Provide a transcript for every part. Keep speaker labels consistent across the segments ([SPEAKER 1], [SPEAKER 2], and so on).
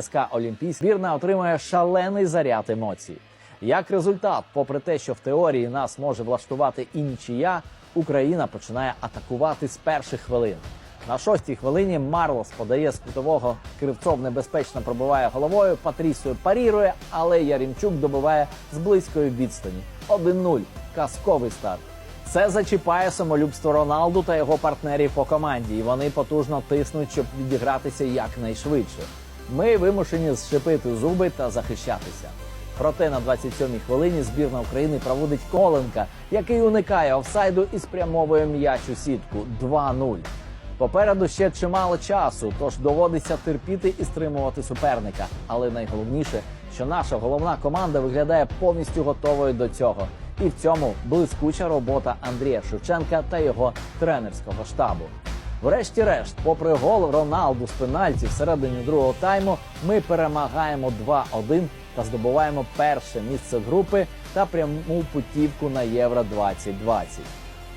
[SPEAKER 1] СК Олімпійська збірна отримує шалений заряд емоцій. Як результат, попри те, що в теорії нас може влаштувати і нічия, Україна починає атакувати з перших хвилин. На шостій хвилині Марлос подає з кутового Кривцов небезпечно пробиває головою, Патрісою парірує, але Ярімчук добиває з близької відстані. 1-0. Казковий старт. Це зачіпає самолюбство Роналду та його партнерів по команді, і вони потужно тиснуть, щоб відігратися якнайшвидше. Ми вимушені зшипити зуби та захищатися. Проте на 27-й хвилині збірна України проводить Коленка, який уникає офсайду і спрямовує м'яч у сітку 2-0. Попереду ще чимало часу, тож доводиться терпіти і стримувати суперника. Але найголовніше, що наша головна команда виглядає повністю готовою до цього. І в цьому блискуча робота Андрія Шевченка та його тренерського штабу. Врешті-решт, попри гол Роналду з пенальті всередині другого тайму, ми перемагаємо 2-1 та здобуваємо перше місце групи та пряму путівку на Євро 2020.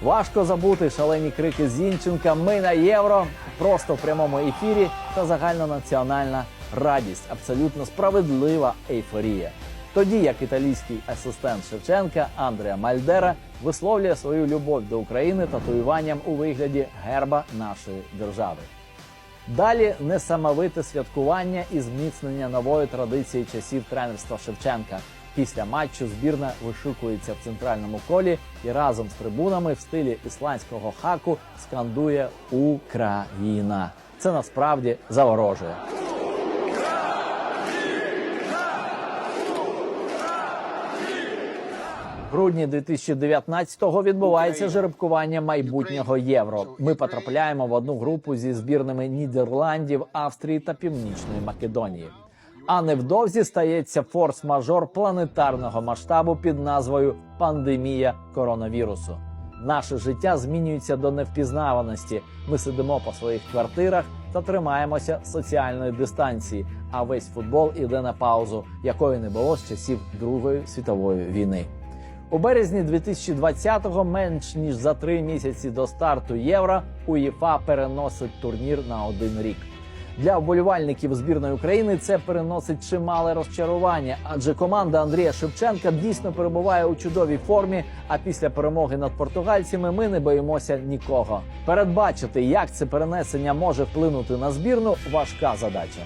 [SPEAKER 1] Важко забути шалені крики Зінченка. Ми на євро просто в прямому ефірі та загальнонаціональна радість, абсолютно справедлива ейфорія. Тоді як італійський асистент Шевченка Андреа Мальдера висловлює свою любов до України татуюванням у вигляді герба нашої держави. Далі несамовите святкування і зміцнення нової традиції часів тренерства Шевченка. Після матчу збірна вишукується в центральному колі і разом з трибунами в стилі ісландського хаку скандує Україна. Це насправді заворожує. В грудні 2019-го відбувається жеребкування майбутнього євро. Ми потрапляємо в одну групу зі збірними Нідерландів, Австрії та Північної Македонії. А невдовзі стається форс-мажор планетарного масштабу під назвою Пандемія коронавірусу. Наше життя змінюється до невпізнаваності. Ми сидимо по своїх квартирах та тримаємося соціальної дистанції. А весь футбол іде на паузу, якої не було з часів Другої світової війни. У березні 2020-го, менш ніж за три місяці до старту євро, УЄФА переносить турнір на один рік. Для вболівальників збірної України це переносить чимале розчарування, адже команда Андрія Шевченка дійсно перебуває у чудовій формі. А після перемоги над португальцями ми не боїмося нікого. Передбачити, як це перенесення може вплинути на збірну, важка задача.